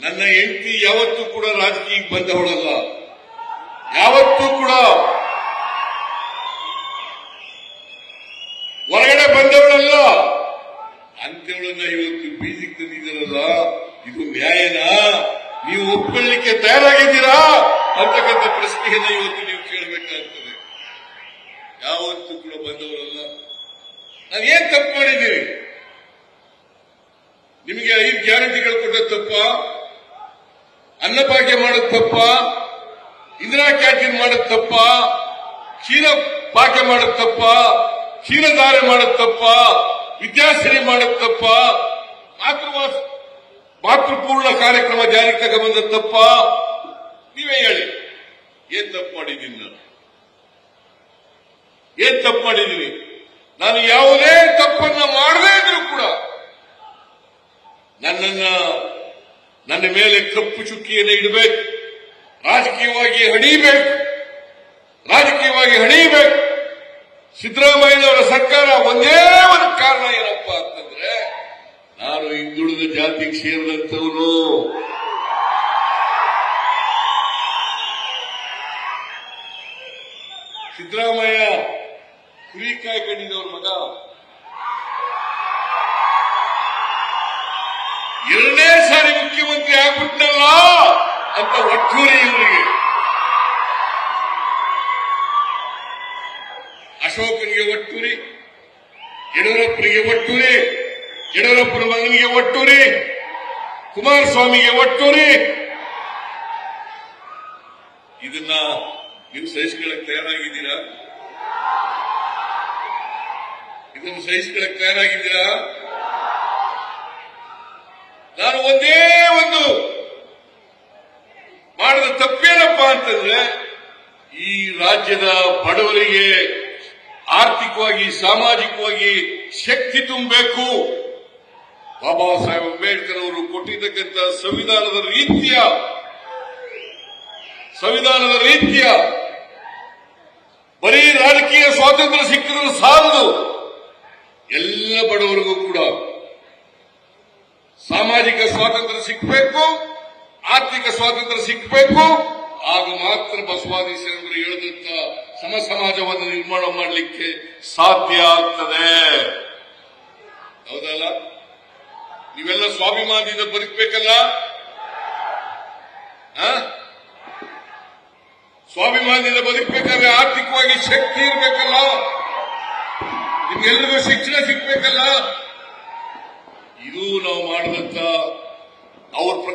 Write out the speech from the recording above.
ನನ್ನ ಹೆಂಡತಿ ಯಾವತ್ತೂ ಕೂಡ ರಾಜಕೀಯಕ್ಕೆ ಬಂದವಳಲ್ಲ. ಯಾವತ್ತೂ ಕೂಡ. ಹೊರಗಡೆ ಬಂದವಳಲ್ಲ. ಅಂತೇಳನ್ನ ಇವತ್ತು ಬೀಜಿಗೆ ತಂದಿದ್ದೀರಲ್ಲ, ಇದು ನ್ಯಾಯನಾ? ನೀವು ಒಪ್ಕೊಳ್ಳಿಕ್ಕೆ ತಯಾರಾಗಿದ್ದೀರಾ? ಅಂತಕ್ಕಂಥ ಪ್ರಶ್ನೆಯನ್ನ ಇವತ್ತು ನೀವು ಕೇಳಬೇಕಾಗ್ತದೆ. ಯಾವತ್ತೂ ಕೂಡ ಬಂದವರಲ್ಲ ನಾನೇನ್ ತಪ್ಪು ಮಾಡಿದ್ದೀರಿ? ನಿಮಗೆ ಐದು ಗ್ಯಾರಂಟಿಗಳು ಕೊಟ್ಟ ತಪ್ಪ? ಅನ್ನಭಾಗ್ಯ ಮಾಡೋದು ತಪ್ಪ, ಇಂದಿರಾ ಕ್ಯಾಂಟೀನ್ ಮಾಡೋದು ತಪ್ಪ, ಕ್ಷೀರ ಭಾಗ್ಯ ಮಾಡೋದು ತಪ್ಪ ಕ್ಷೀರಧಾರೆ ಮಾಡೋದು ತಪ್ಪ, ವಿದ್ಯಾಶ್ರೀ ಮಾಡೋದು ತಪ್ಪ, ಮಾತೃವಾಸ, ಮಾತೃಪೂರ್ಣ ಕಾರ್ಯಕ್ರಮ ಜಾರಿಗೆ ತಗೊಂಬಂದ ತಪ್ಪ. ನೀವೇ ಹೇಳಿ, ಏನ್ ತಪ್ಪು ಮಾಡಿದ್ದೀನಿ ನಾನು? ಏನ್ ತಪ್ಪು ಮಾಡಿದ್ದೀನಿ? ನಾನು ಯಾವುದೇ ತಪ್ಪನ್ನ ಮಾಡದೇ ಇದ್ರೂ ಕೂಡ ನನ್ನನ್ನ ನನ್ನ ಮೇಲೆ ಕಪ್ಪು ಚುಕ್ಕಿಯನ್ನು ಇಡಬೇಕು. ರಾಜಕೀಯವಾಗಿ ಹಣಿಬೇಕು. ರಾಜಕೀಯವಾಗಿ ಹಣಿಬೇಕು. ಸಿದ್ದರಾಮಯ್ಯನವರ ಸರ್ಕಾರ ಒಂದೇ ಒಂದು ಕಾರಣ ಏನಪ್ಪ ಅಂತಂದ್ರೆ, ನಾನು ಹಿಂದುಳಿದ ಜಾತಿಗೆ ಸೇರಿದಂತವನು ಸಿದ್ದರಾಮಯ್ಯ ಕುರಿ ಕಾಯ್ಕೊಂಡಿದ್ದವ್ರ ಮಗ. ಅಶೋಕನಿಗೆ ಒಟ್ಟೂರಿ, ಯಡಿಯೂರಪ್ಪನಿಗೆ ಒಟ್ಟೂರಿ, ಯಡಿಯೂರಪ್ಪನ ಮಗನಿಗೆ ಒಟ್ಟೂರಿ, ಕುಮಾರಸ್ವಾಮಿಗೆ ಒಟ್ಟೂರಿ. ಇದನ್ನ ನೀವು ಸಹಿಸ್ಕೊಳ್ಳಕ್ ತಯಾರಾಗಿದ್ದೀರಾ? ಇದನ್ನು ಸಹಿಸ್ಕೊಳ್ಳಕ್ ತಯಾರಾಗಿದ್ದೀರಾ? ನಾನು ಒಂದೇ ಒಂದು ಮಾಡಿದ ತಪ್ಪೇನಪ್ಪ ಅಂತಂದ್ರೆ, ಈ ರಾಜ್ಯದ ಬಡವರಿಗೆ ಆರ್ಥಿಕವಾಗಿ, ಸಾಮಾಜಿಕವಾಗಿ ಶಕ್ತಿ ತುಂಬಬೇಕು. ಬಾಬಾ ಸಾಹೇಬ್ ಅಂಬೇಡ್ಕರ್ ಅವರು ಕೊಟ್ಟಿದ್ದಕ್ಕಂಥ ಸಂವಿಧಾನದ ರೀತಿಯ ಸಂವಿಧಾನದ ರೀತಿಯ. ಬರೀ ರಾಜಕೀಯ ಸ್ವಾತಂತ್ರ್ಯ ಸಿಕ್ಕಿದ್ರೆ ಸಾಲದು. ಎಲ್ಲ ಬಡವರಿಗೂ ಕೂಡ ಸಾಮಾಜಿಕ ಸ್ವಾತಂತ್ರ್ಯ ಸಿಕ್ಕಬೇಕು ಆರ್ಥಿಕ ಸ್ವಾತಂತ್ರ್ಯ ಸಿಕ್ಕಬೇಕು ಆಗ ಮಾತ್ರ ಬಸವಾದಿ ಸೇವರು ಹೇಳಿದಂತ ಸಮ ಸಮಾಜವನ್ನು ನಿರ್ಮಾಣ ಮಾಡಲಿಕ್ಕೆ ಸಾಧ್ಯ ಆಗ್ತದೆ. ಹೌದಲ್ಲ? ನೀವೆಲ್ಲ ಸ್ವಾಭಿಮಾನದಿಂದ ಬದುಕಬೇಕಲ್ಲ? ಸ್ವಾಭಿಮಾನದಿಂದ ಬದುಕಬೇಕಾದ್ರೆ ಆರ್ಥಿಕವಾಗಿ ಶಕ್ತಿ ಇರಬೇಕಲ್ಲ? ನಿಮ್ಗೆಲ್ರಿಗೂ ಶಿಕ್ಷಣ ಸಿಗ್ಬೇಕಲ್ಲ? ಇದು ನಾವು ಮಾಡಿದಂತ